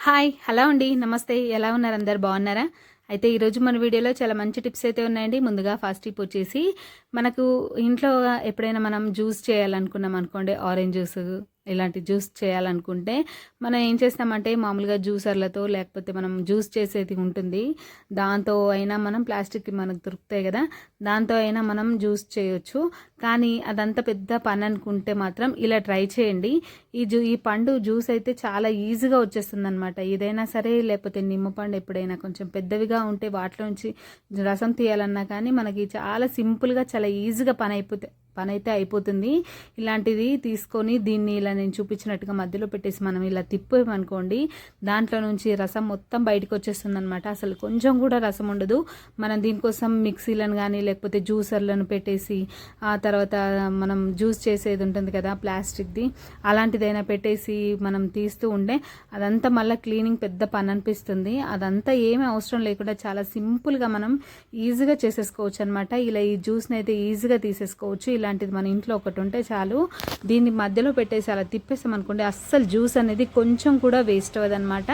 Hi hello అండి. నమస్తే. ఎలా ఉన్నారు? అందరు బాగున్నారా? అయితే ఈరోజు మన వీడియోలో చాలా మంచి టిప్స్ అయితే ఉన్నాయండి. ముందుగా ఫస్ట్ టిప్ వచ్చేసి మనకు ఇంట్లో ఎప్పుడైనా మనం జ్యూస్ చేయాలనుకున్నాం అనుకోండి ఆరెంజ్ జ్యూస్ ఇలాంటి జ్యూస్ చేయాలనుకుంటే మనం ఏం చేస్తామంటే మామూలుగా జ్యూసర్లతో లేకపోతే మనం జ్యూస్ చేసేది ఉంటుంది. దాంతో అయినా మనం ప్లాస్టిక్ మనకు దొరుకుతాయి కదా దాంతో అయినా మనం జ్యూస్ చేయొచ్చు. కానీ అదంతా పెద్ద పని అనుకుంటే మాత్రం ఇలా ట్రై చేయండి. ఈ జూ ఈ పండు జ్యూస్ అయితే చాలా ఈజీగా వచ్చేస్తుంది అనమాట ఏదైనా సరే లేకపోతే నిమ్మ పండు ఎప్పుడైనా కొంచెం పెద్దవిగా ఉంటే వాటిలోంచి రసం తీయాలన్నా కానీ మనకి చాలా సింపుల్గా చాలా ఈజీగా పని అయిపోతే పని అయితే అయిపోతుంది. ఇలాంటిది తీసుకొని దీన్ని ఇలా నేను చూపించినట్టుగా మధ్యలో పెట్టేసి మనం ఇలా తిప్పేమనుకోండి దాంట్లో నుంచి రసం మొత్తం బయటకు వచ్చేస్తుంది అనమాట అసలు కొంచెం కూడా రసం ఉండదు. మనం దీనికోసం మిక్సీలను కానీ లేకపోతే జ్యూసర్లను పెట్టేసి ఆ తర్వాత మనం జ్యూస్ చేసేది ఉంటుంది కదా ప్లాస్టిక్ది అలాంటిదైనా పెట్టేసి మనం తీస్తూ ఉండే అదంతా మళ్ళీ క్లీనింగ్ పెద్ద పని అనిపిస్తుంది అదంతా ఏమీ అవసరం లేకుండా చాలా సింపుల్గా మనం ఈజీగా చేసేసుకోవచ్చు అనమాట ఇలా ఈ జ్యూస్ని అయితే ఈజీగా తీసేసుకోవచ్చు. ఇలాంటిది మన ఇంట్లో ఒకటి ఉంటే చాలు. దీన్ని మధ్యలో పెట్టేసి అలా తిప్పేసాం అనుకోండి అస్సలు జ్యూస్ అనేది కొంచెం కూడా వేస్ట్ అవ్వదనమాట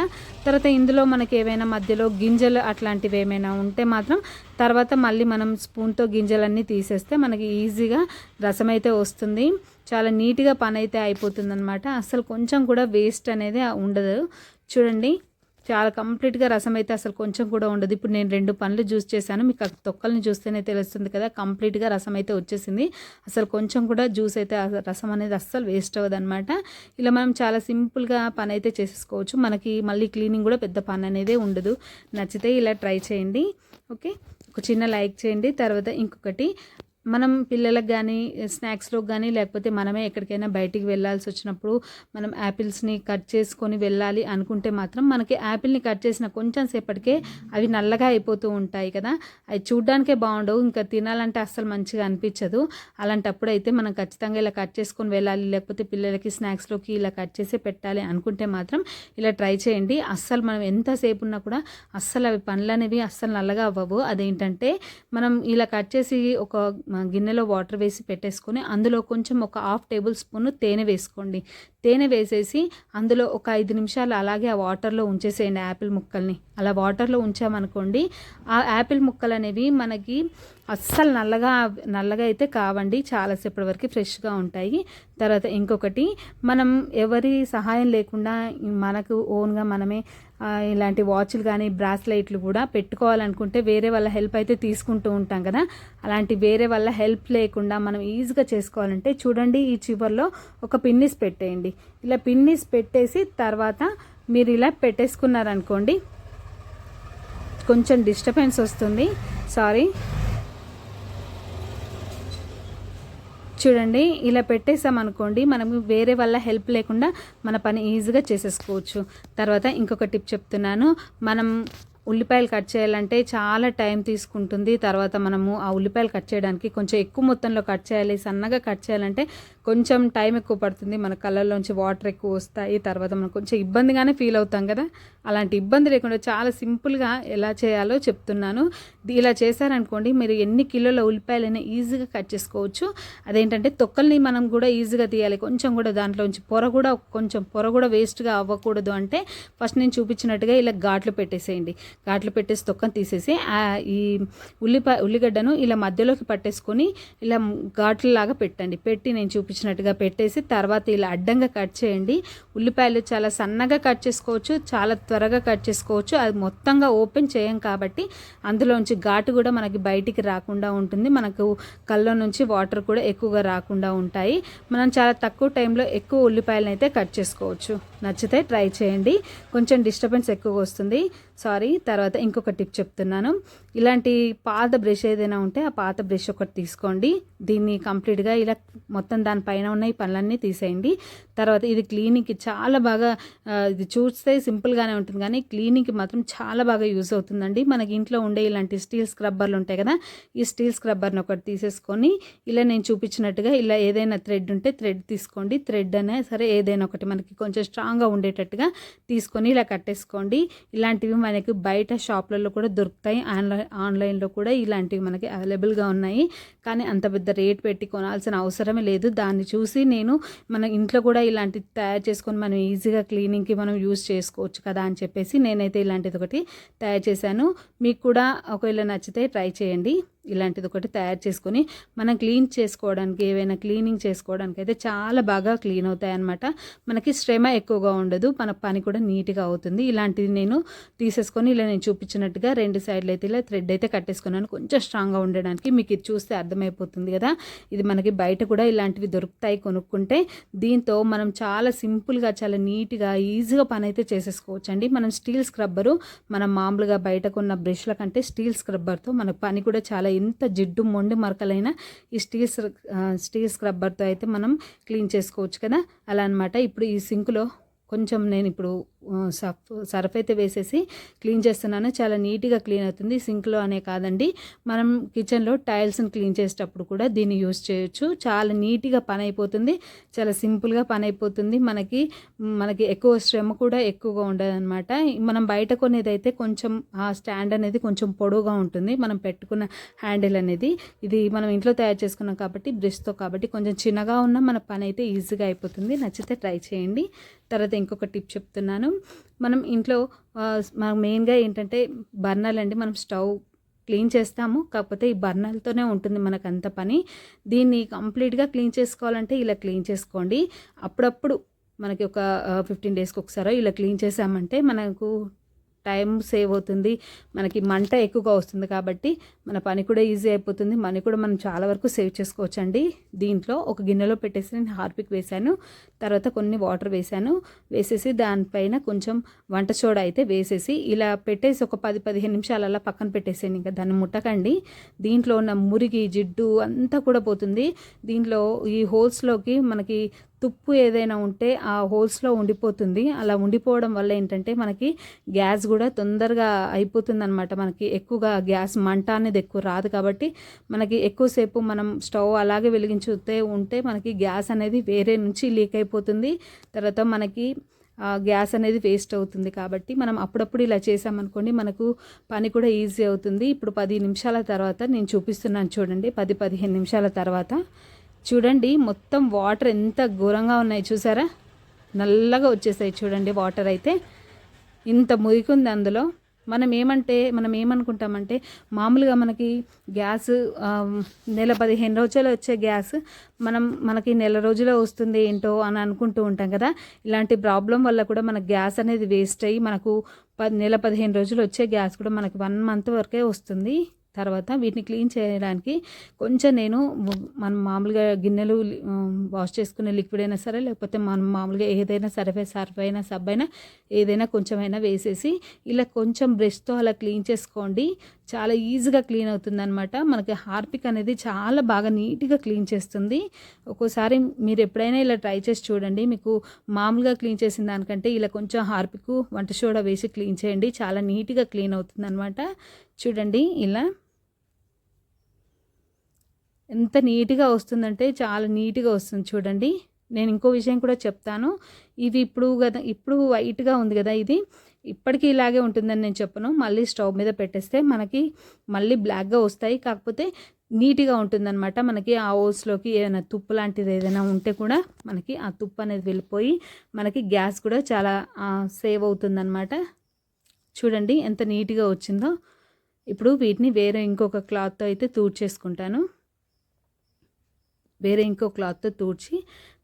తర్వాత ఇందులో మనకి ఏవైనా మధ్యలో గింజలు అట్లాంటివి ఏమైనా ఉంటే మాత్రం తర్వాత మళ్ళీ మనం స్పూన్తో గింజలన్నీ తీసేస్తే మనకి ఈజీగా రసం అయితే వస్తుంది. చాలా నీట్గా పని అయితే అయిపోతుంది అసలు కొంచెం కూడా వేస్ట్ అనేది ఉండదు. చూడండి. చాలా కంప్లీట్గా రసం అయితే అసలు కొంచెం కూడా ఉండదు. ఇప్పుడు నేను రెండు పండ్లు జ్యూస్ చేశాను. మీకు ఆ తొక్కల్ని చూస్తేనే తెలుస్తుంది కదా కంప్లీట్గా రసం అయితే వచ్చేసింది. అసలు కొంచెం కూడా జ్యూస్ అయితే రసం అనేది అస్సలు వేస్ట్ అవ్వదు అనమాట ఇలా మనం చాలా సింపుల్గా పని అయితే చేసేసుకోవచ్చు. మనకి మళ్ళీ క్లీనింగ్ కూడా పెద్ద పని అనేది ఉండదు. నచ్చితే ఇలా ట్రై చేయండి. ఓకే? ఒక చిన్న లైక్ చేయండి. తర్వాత ఇంకొకటి మనం పిల్లలకు కానీ స్నాక్స్లో కానీ లేకపోతే మనమే ఎక్కడికైనా బయటికి వెళ్ళాల్సి వచ్చినప్పుడు మనం యాపిల్స్ని కట్ చేసుకొని వెళ్ళాలి అనుకుంటే మాత్రం మనకి యాపిల్ని కట్ చేసిన కొంచెం సేపటికే అవి నల్లగా అయిపోతూ ఉంటాయి కదా. అవి చూడ్డానికే బాగుండవు ఇంకా తినాలంటే అస్సలు మంచిగా అనిపించదు. అలాంటప్పుడు అయితే మనం ఖచ్చితంగా ఇలా కట్ చేసుకొని వెళ్ళాలి లేకపోతే పిల్లలకి స్నాక్స్లోకి ఇలా కట్ చేసి పెట్టాలి అనుకుంటే మాత్రం ఇలా ట్రై చేయండి. అస్సలు మనం ఎంతసేపు ఉన్నా కూడా అస్సలు అవి పండ్లు అనేవి అస్సలు నల్లగా అవ్వవు. అదేంటంటే మనం ఇలా కట్ చేసి ఒక గిన్నెలో వాటర్ వేసి పెట్టేసుకొని అందులో కొంచెం ఒక హాఫ్ టేబుల్ స్పూన్ తేనె వేసుకోండి. తేనె వేసేసి అందులో ఒక ఐదు నిమిషాలు అలాగే ఆ వాటర్లో ఉంచేసేయండి యాపిల్ ముక్కల్ని. అలా వాటర్లో ఉంచామనుకోండి ఆ యాపిల్ ముక్కలు అనేవి మనకి అస్సలు నల్లగా నల్లగా అయితే కావండి చాలాసేపటి వరకు ఫ్రెష్గా ఉంటాయి. తర్వాత ఇంకొకటి మనం ఎవరి సహాయం లేకుండా మనకు ఓన్గా మనమే ఇలాంటి వాచ్లు కానీ బ్రాస్లైట్లు కూడా పెట్టుకోవాలనుకుంటే వేరే వాళ్ళ హెల్ప్ అయితే తీసుకుంటూ ఉంటాం కదా. అలాంటి వేరే వాళ్ళ హెల్ప్ లేకుండా మనం ఈజీగా చేసుకోవాలంటే చూడండి ఈ చివర్లో ఒక పిన్నిస్ పెట్టేయండి. ఇలా పిన్నిస్ పెట్టేసి తర్వాత మీరు ఇలా పెట్టేసుకున్నారనుకోండి కొంచెం డిస్టర్బెన్స్ వస్తుంది. సారీ చూడండి ఇలా పెట్టేసామనుకోండి మనం వేరే వల్ల హెల్ప్ లేకుండా మన పని ఈజీగా చేసేసుకోవచ్చు. తర్వాత ఇంకొక టిప్ చెప్తున్నాను. మనం ఉల్లిపాయలు కట్ చేయాలంటే చాలా టైం తీసుకుంటుంది. తర్వాత మనము ఆ ఉల్లిపాయలు కట్ చేయడానికి కొంచెం ఎక్కువ మొత్తంలో కట్ చేయాలి సన్నగా కట్ చేయాలంటే కొంచెం టైం ఎక్కువ పడుతుంది. మన కళ్ళల్లోంచి వాటర్ ఎక్కువ వస్తాయి. తర్వాత మనం కొంచెం ఇబ్బందిగానే ఫీల్ అవుతాం కదా. అలాంటి ఇబ్బంది లేకుండా చాలా సింపుల్గా ఎలా చేయాలో చెప్తున్నాను. ఇలా చేశారనుకోండి మీరు ఎన్ని కిలోల ఉల్లిపాయలైనా ఈజీగా కట్ చేసుకోవచ్చు. అదేంటంటే తొక్కల్ని మనం కూడా ఈజీగా తీయాలి. కొంచెం కూడా దాంట్లోంచి పొర కూడా కొంచెం పొర కూడా వేస్ట్గా అవ్వకూడదు అంటే ఫస్ట్ నేను చూపించినట్టుగా ఇలా ఘాట్లు పెట్టేసేయండి. ఘాట్లు పెట్టేసి తొక్కను తీసేసి ఈ ఉల్లిపాయ ఉల్లిగడ్డను ఇలా మధ్యలోకి పట్టేసుకొని ఇలా ఘాట్లలాగా పెట్టండి. పెట్టి నేను చూపించినట్టుగా పెట్టేసి తర్వాత ఇలా అడ్డంగా కట్ చేయండి. ఉల్లిపాయలు చాలా సన్నగా కట్ చేసుకోవచ్చు చాలా త్వరగా కట్ చేసుకోవచ్చు. అది మొత్తంగా ఓపెన్ చేయం కాబట్టి అందులోంచి ఘాటు కూడా మనకి బయటికి రాకుండా ఉంటుంది. మనకు కళ్ళ నుంచి వాటర్ కూడా ఎక్కువగా రాకుండా ఉంటాయి. మనం చాలా తక్కువ టైంలో ఎక్కువ ఉల్లిపాయలను అయితే కట్ చేసుకోవచ్చు. నచ్చితే ట్రై చేయండి. కొంచెం డిస్టర్బెన్స్ ఎక్కువగా వస్తుంది. సారీ తర్వాత ఇంకొక టిప్ చెప్తున్నాను. ఇలాంటి పాత బ్రష్ ఏదైనా ఉంటే ఆ పాత బ్రష్ ఒకటి తీసుకోండి. దీన్ని కంప్లీట్గా ఇలా మొత్తం దాని పైన ఉన్న ఈ పనులన్నీ తీసేయండి. తర్వాత ఇది క్లీనింగ్కి చాలా బాగా ఇది చూస్తే సింపుల్గానే ఉంటుంది. కానీ క్లీనింగ్కి మాత్రం చాలా బాగా యూజ్ అవుతుందండి. మనకి ఇంట్లో ఉండే ఇలాంటి స్టీల్ స్క్రబ్బర్లు ఉంటాయి కదా ఈ స్టీల్ స్క్రబ్బర్ని ఒకటి తీసేసుకొని ఇలా నేను చూపించినట్టుగా ఇలా ఏదైనా థ్రెడ్ ఉంటే థ్రెడ్ తీసుకోండి. థ్రెడ్ అనే సరే ఏదైనా ఒకటి మనకి కొంచెం స్ట్రాంగ్గా ఉండేటట్టుగా తీసుకొని ఇలా కట్టేసుకోండి. ఇలాంటివి మనకి బయట షాప్లలో కూడా దొరుకుతాయి. ఆన్లైన్ ఆన్లైన్లో కూడా ఇలాంటివి మనకి అవైలబుల్గా ఉన్నాయి. కానీ అంత పెద్ద రేట్ పెట్టి కొనాల్సిన అవసరమే లేదు. దాని దాన్ని చూసి నేను మన ఇంట్లో కూడా ఇలాంటి తయారు చేసుకొని మనం ఈజీగా క్లీనింగ్కి మనం యూజ్ చేసుకోవచ్చు కదా అని చెప్పేసి నేనైతే ఇలాంటిది ఒకటి తయారు చేశాను. మీకు కూడా ఒకవేళ నచ్చితే ట్రై చేయండి. ఇలాంటిది ఒకటి తయారు చేసుకొని మనం క్లీన్ చేసుకోవడానికి ఏవైనా క్లీనింగ్ చేసుకోవడానికి అయితే చాలా బాగా క్లీన్ అవుతాయి అన్నమాట మనకి శ్రమ ఎక్కువగా ఉండదు మన పని కూడా నీట్గా అవుతుంది. ఇలాంటిది నేను తీసేసుకొని ఇలా నేను చూపించినట్టుగా రెండు సైడ్లు అయితే ఇలా థ్రెడ్ అయితే కట్టేసుకున్నాను. కొంచెం స్ట్రాంగ్గా ఉండడానికి మీకు ఇది చూస్తే అర్థమైపోతుంది కదా. ఇది మనకి బయట కూడా ఇలాంటివి దొరుకుతాయి కొనుక్కుంటే. దీంతో మనం చాలా సింపుల్గా చాలా నీట్గా ఈజీగా పని అయితే చేసేసుకోవచ్చు అండి మనం స్టీల్ స్క్రబ్బరు మనం మామూలుగా బయటకు ఉన్న బ్రష్ల కంటే స్టీల్ స్క్రబ్బర్తో మన పని కూడా చాలా ఎంత జిడ్డు మొండి మరకలైనా ఈ స్టీల్ స్టీల్ స్క్రబ్బర్తో అయితే మనం క్లీన్ చేసుకోవచ్చు కదా? అలా అనమాట ఇప్పుడు ఈ సింక్లో కొంచెం నేను ఇప్పుడు సర్ఫ్ సర్ఫ్ అయితే వేసేసి క్లీన్ చేస్తున్నాను. చాలా నీట్గా క్లీన్ అవుతుంది. సింక్లో అనే కాదండి. మనం కిచెన్లో టైల్స్ని క్లీన్ చేసేటప్పుడు కూడా దీన్ని యూస్ చేయొచ్చు. చాలా నీట్గా పని అయిపోతుంది. చాలా సింపుల్గా పని అయిపోతుంది. మనకి మనకి ఎక్కువ శ్రమ కూడా ఎక్కువగా ఉండదన్నమాట. మనం బయట కొనేదైతే కొంచెం ఆ స్టాండ్ అనేది కొంచెం పొడవుగా ఉంటుంది. మనం పెట్టుకున్న హ్యాండిల్ అనేది. ఇది మనం ఇంట్లో తయారు చేసుకున్నాం కాబట్టి బ్రష్తో కాబట్టి కొంచెం చిన్నగా ఉన్న మన పని అయితే ఈజీగా అయిపోతుంది. నచ్చితే ట్రై చేయండి. తర్వాత ఇంకొక టిప్ చెప్తున్నాను. మనం ఇంట్లో మనం మెయిన్గా ఏంటంటే బర్నర్లు అండి మనం స్టవ్ క్లీన్ చేస్తాము. కాకపోతే ఈ బర్నర్లతోనే ఉంటుంది మనకు అంత పని. దీన్ని కంప్లీట్గా క్లీన్ చేసుకోవాలంటే ఇలా క్లీన్ చేసుకోండి. అప్పుడప్పుడు మనకి ఒక ఫిఫ్టీన్ డేస్కి ఒకసారి ఇలా క్లీన్ చేసామంటే మనకు టైం సేవ్ అవుతుంది. మనకి మంట ఎక్కువగా వస్తుంది కాబట్టి మన పని కూడా ఈజీ అయిపోతుంది. మనీ కూడా మనం చాలా వరకు సేవ్ చేసుకోవచ్చు అండి దీంట్లో ఒక గిన్నెలో పెట్టేసి నేను హార్పిక్ వేశాను. తర్వాత కొన్ని వాటర్ వేశాను. వేసేసి దానిపైన కొంచెం వంట సోడా అయితే వేసేసి ఇలా పెట్టేసి ఒక పది పదిహేను నిమిషాలు అలా పక్కన పెట్టేసాను ఇంకా దాన్ని ముట్టకండి. దీంట్లో ఉన్న మురిగి జిడ్డు అంతా కూడా పోతుంది. దీంట్లో ఈ హోల్స్లోకి మనకి తుప్పు ఏదైనా ఉంటే ఆ హోల్స్లో ఉండిపోతుంది. అలా ఉండిపోవడం వల్ల ఏంటంటే మనకి గ్యాస్ కూడా తొందరగా అయిపోతుంది అనమాట మనకి ఎక్కువగా గ్యాస్ మంట అనేది ఎక్కువ రాదు కాబట్టి మనకి ఎక్కువసేపు మనం స్టవ్ అలాగే వెలిగించుతే ఉంటే మనకి గ్యాస్ అనేది వేరే నుంచి లీక్ అయిపోతుంది. తర్వాత మనకి గ్యాస్ అనేది వేస్ట్ అవుతుంది కాబట్టి మనం అప్పుడప్పుడు ఇలా చేసామనుకోండి మనకు పని కూడా ఈజీ అవుతుంది. ఇప్పుడు పది నిమిషాల తర్వాత నేను చూపిస్తున్నాను చూడండి. పది పదిహేను నిమిషాల తర్వాత చూడండి మొత్తం వాటర్ ఎంత ఘోరంగా ఉన్నాయి చూసారా? నల్లగా వచ్చేసాయి చూడండి వాటర్ అయితే. ఇంత మురికుంది అందులో. మనం ఏమంటే మనం ఏమనుకుంటామంటే మామూలుగా మనకి గ్యాస్ నెల పదిహేను రోజులు వచ్చే గ్యాస్ మనం మనకి నెల రోజులో వస్తుంది ఏంటో అని అనుకుంటూ ఉంటాం కదా. ఇలాంటి ప్రాబ్లం వల్ల కూడా మన గ్యాస్ అనేది వేస్ట్ అయ్యి మనకు పది నెల పదిహేను రోజులు వచ్చే గ్యాస్ కూడా మనకి వన్ మంత్ వరకే వస్తుంది. తర్వాత వీటిని క్లీన్ చేయడానికి కొంచెం నేను మనం మామూలుగా గిన్నెలు వాష్ చేసుకునే లిక్విడ్ అయినా సరే లేకపోతే మనం మామూలుగా ఏదైనా సర్ఫే సర్ఫ్ అయినా సబ్ అయినా ఏదైనా కొంచెమైనా వేసేసి ఇలా కొంచెం బ్రష్తో అలా క్లీన్ చేసుకోండి. చాలా ఈజీగా క్లీన్ అవుతుంది అనమాట మనకి హార్పిక్ అనేది చాలా బాగా నీట్గా క్లీన్ చేస్తుంది. ఒక్కోసారి మీరు ఎప్పుడైనా ఇలా ట్రై చేసి చూడండి. మీకు మామూలుగా క్లీన్ చేసిన దానికంటే ఇలా కొంచెం హార్పిక్ వంట సోడా వేసి క్లీన్ చేయండి. చాలా నీట్గా క్లీన్ అవుతుంది అనమాట చూడండి ఇలా. ఎంత నీట్గా వస్తుందంటే చాలా నీట్గా వస్తుంది చూడండి. నేను ఇంకో విషయం కూడా చెప్తాను. ఇది ఇప్పుడు కదా ఇప్పుడు వైట్గా ఉంది కదా ఇది. ఇప్పటికీ ఇలాగే ఉంటుందని నేను చెప్పను. మళ్ళీ స్టవ్ మీద పెట్టేస్తే మనకి మళ్ళీ బ్లాక్గా వస్తాయి. కాకపోతే నీట్గా ఉంటుందన్నమాట. మనకి ఆ ఓస్లోకి ఏదైనా తుప్పు లాంటిది ఏదైనా ఉంటే కూడా మనకి ఆ తుప్పు అనేది వెళ్ళిపోయి మనకి గ్యాస్ కూడా చాలా సేవ్ అవుతుందన్నమాట. చూడండి ఎంత నీట్గా వచ్చిందో. ఇప్పుడు వీటిని వేరే ఇంకొక క్లాత్తో అయితే తూడ్చేసుకుంటాను. వేరే ఇంకో క్లాత్తో తూడ్చి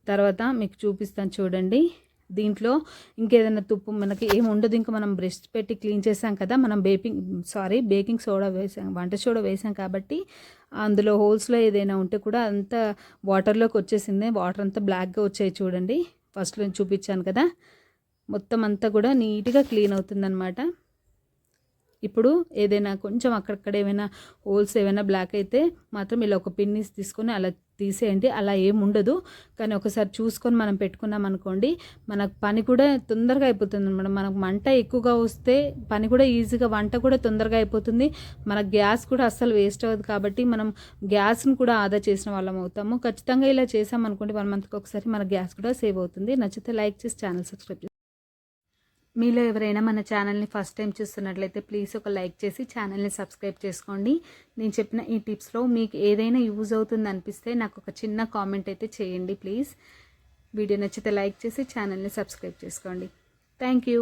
తర్వాత మీకు చూపిస్తాను చూడండి. దీంట్లో ఇంకేదైనా తుప్పు మనకి ఏమి ఉండదు. ఇంకా మనం బ్రష్ పెట్టి క్లీన్ చేసాం కదా మనం బేకింగ్ సారీ బేకింగ్ సోడా వేసాం వంట సోడా వేసాం కాబట్టి అందులో హోల్స్లో ఏదైనా ఉంటే కూడా అంతా వాటర్లోకి వచ్చేసింది. వాటర్ అంతా బ్లాక్గా వచ్చాయి చూడండి. ఫస్ట్లో చూపించాను కదా. మొత్తం అంతా కూడా నీట్గా క్లీన్ అవుతుందన్నమాట. ఇప్పుడు ఏదైనా కొంచెం అక్కడక్కడ ఏమైనా హోల్స్ ఏమైనా బ్లాక్ అయితే మాత్రం ఇలా ఒక పిన్నిస్ తీసుకొని అలా తీసేయండి. అలా ఏముండదు ఉండదు. కానీ ఒకసారి చూసుకొని మనం పెట్టుకున్నాం అనుకోండి మనకు పని కూడా తొందరగా అయిపోతుంది అనమాట. మనకు మంట ఎక్కువగా వస్తే పని కూడా ఈజీగా వంట కూడా తొందరగా అయిపోతుంది. మన గ్యాస్ కూడా అస్సలు వేస్ట్ అవ్వదు కాబట్టి మనం గ్యాస్ను కూడా ఆదా చేసిన వాళ్ళం అవుతాము. ఖచ్చితంగా ఇలా చేసామనుకోండి వన్ మంత్కి ఒకసారి మన గ్యాస్ కూడా సేవ్ అవుతుంది. నచ్చితే లైక్ చేసి ఛానల్ సబ్స్క్రైబ్ మీలో ఎవరైనా మన ఛానల్ని ఫస్ట్ టైం చూస్తున్నట్లయితే ప్లీజ్ ఒక లైక్ చేసి ఛానల్ని సబ్స్క్రైబ్ చేసుకోండి. నేను చెప్పిన ఈ టిప్స్లో మీకు ఏదైనా యూజ్ అవుతుంది అనిపిస్తే నాకు ఒక చిన్న కామెంట్ అయితే చేయండి ప్లీజ్. వీడియో నచ్చితే లైక్ చేసి ఛానల్ని సబ్స్క్రైబ్ చేసుకోండి. Thank you.